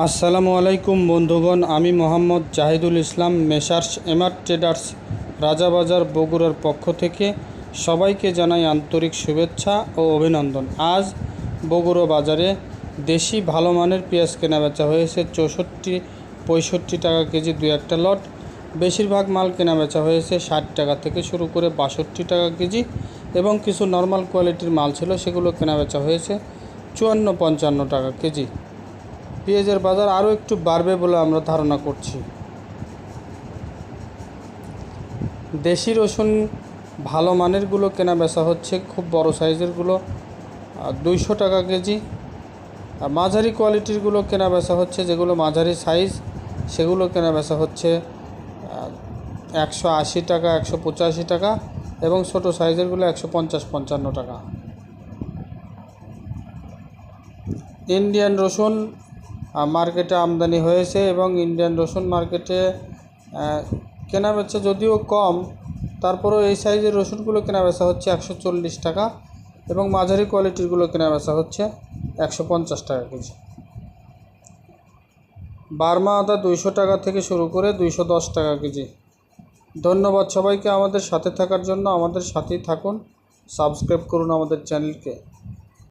আসসালামু আলাইকুম বন্ধুগণ, আমি মোহাম্মদ জাহিদুল ইসলাম, মেসার্স এমার ট্রেডার্স, রাজাবাজার বগুড়ার পক্ষ থেকে সবাইকে জানাই আন্তরিক শুভেচ্ছা ও অভিনন্দন। আজ বগুড়া বাজারে দেশি ভালো মানের পেঁয়াজ কেনা বেচা হয়েছে চৌষট্টি, পঁয়ষট্টি টাকা কেজি দু একটা লট। বেশিরভাগ মাল কেনা বেচা হয়েছে ষাট টাকা থেকে শুরু করে বাষট্টি টাকা কেজি এবং কিছু নর্মাল কোয়ালিটির মাল ছিল সেগুলো কেনা বেচা হয়েছে চুয়ান্ন পঞ্চান্ন টাকা কেজি। পেঁয়াজের বাজার আরও একটু বাড়বে বলে আমরা ধারণা করছি। দেশি রসুন ভালো মানেরগুলো কেনা বেচা হচ্ছে, খুব বড় সাইজেরগুলো দুইশো টাকা কেজি। আর মাঝারি কোয়ালিটিরগুলো কেনা বেচা হচ্ছে, যেগুলো মাঝারি সাইজ, সেগুলো কেনা বেচা হচ্ছে একশো আশি টাকা, একশো পঁচাশি টাকা এবং ছোটো সাইজেরগুলো একশো পঞ্চাশ পঞ্চান্ন টাকা। ইন্ডিয়ান রসুন মার্কেটে আমদানি হয়েছে এবং ইন্ডিয়ান রসুন মার্কেটে কেনা বেচা যদিও কম, তারপরেও এই সাইজের রসুনগুলো কেনা বেচা হচ্ছে একশো চল্লিশ টাকা এবং মাঝারি কোয়ালিটিরগুলো কেনা বেচা হচ্ছে একশো পঞ্চাশ টাকা কেজি। বার্মা আদা দুইশো টাকা থেকে শুরু করে দুইশো দশ টাকা কেজি। ধন্যবাদ সবাইকে আমাদের সাথে থাকার জন্য, আমাদের সাথেই থাকুন সাবস্ক্রাইব করুন আমাদের চ্যানেলকে